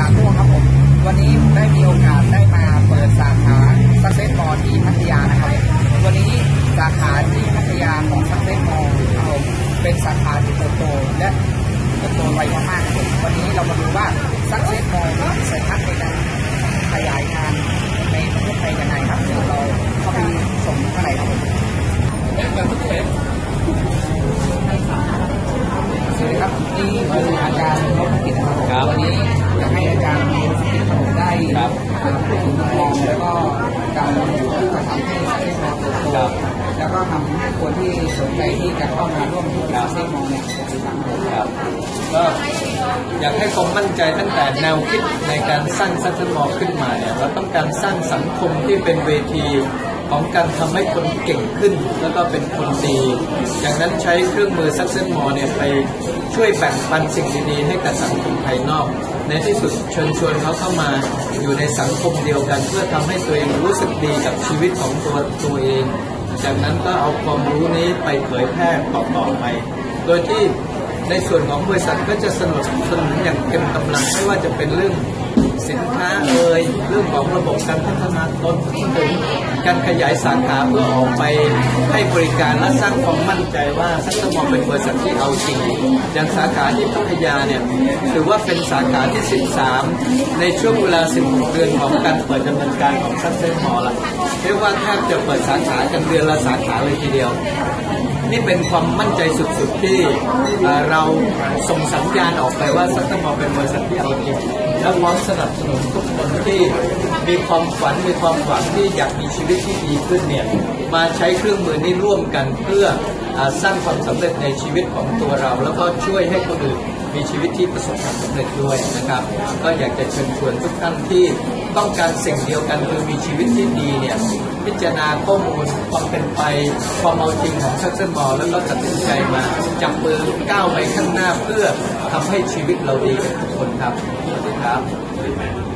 จากม่วงครับผม วันนี้ผมได้มีโอกาสได้มาเปิดสาขาซักเซสมอลที่พัทยานะครับ วันนี้สาขาที่พัทยาของซักเซสมอลครับผมเป็นสาขาที่เติบโตและเติบโตไวมากๆครับผมวันนี้เรามาดูว่าซักเซสมอลมีวิสัยทัศน์ในการขยายงานในประเทศไทยยังไงครับเดี๋ยวเราเข้าไปส่งข้างในครับผมสวัสดีครับนี่คืออาจารย์ ก็การที่จะทำให้เซ็กมองเติบโตรับแล้วก็ทำให้คนที่สนใจที่จะเข้ามาร่วมธุรกิจเซ็กมองเนี่ยจะทำผมครับก็อยากให้ความมั่นใจตั้งแต่แนวคิดในการสร้างซัตเทอร์มองขึ้นมาเนี่ยเราต้องการสร้างสังคมที่เป็นเวที ของการทำให้คนเก่งขึ้น แล้วก็เป็นคนดีดังนั้นใช้เครื่องมือซั c เซ s มอเนี่ยไปช่วยแบ่งปันสิ่งดีๆให้กับสังคมภายนอก ในที่สุดเชิญชวนเขาเข้ามาอยู่ในสังคมเดียวกัน เพื่อทำให้ตัวเองรู้สึกดีกับชีวิตของตัวตัวเอง จากนั้นก็เอาความรู้นี้ไปเผยแพร่ต่อๆไป โดยที่ในส่วนของบริษัทก็จะสนับสนุนอย่างเต็มกำลังไม่ว่าจะเป็นเรื่องสินค้าเอ่ย เรื่องของระบบการพัฒนาตนถึงการขยายสาขาเพื่อออกไปให้บริการและสร้างความมั่นใจว่าซักตมองเป็นบริษัทที่เอาจริงอย่างสาขาที่พัทยาเนี่ยถือว่าเป็นสาขาที่ 13 ในช่วงเวลา 16 เดือนของการเปิดดำเนินการของซักเซนมอลละเรียกว่าแทบจะเปิดสาขากันเดือนละสาขาเลยทีเดียวนี่เป็นความมั่นใจสุดๆที่เราส่งสัญญาณออกไปว่าซัตเตอร์มอลเป็นบริษัทที่เอาจริงและพร้อมสนับสนุนทุกคนที่มีความฝันมีความหวังที่อยากมีชีวิตที่ดีขึ้นเนี่ยมาใช้เครื่องมือนี้ร่วมกันเพื่ออสร้างความสำเร็จในชีวิตของตัวเรา แล้วก็ช่วยให้คนอื่นมีชีวิตที่ประสบความสำเร็จด้วยนะครับ ก็อยากจะเชิญชวนทุกท่านที่ต้องการสิ่งเดียวกันคือมีชีวิตที่ดีเนี่ยพิจารณาข้อมูลความเป็นไปความเอาจริงของซักเซนมอลแล้วก็ตัดสินใจมาจับมือก้าวไปข้างหน้าเพื่อทำให้ชีวิตเราดีกับทุกคนครับสวัสดีครับ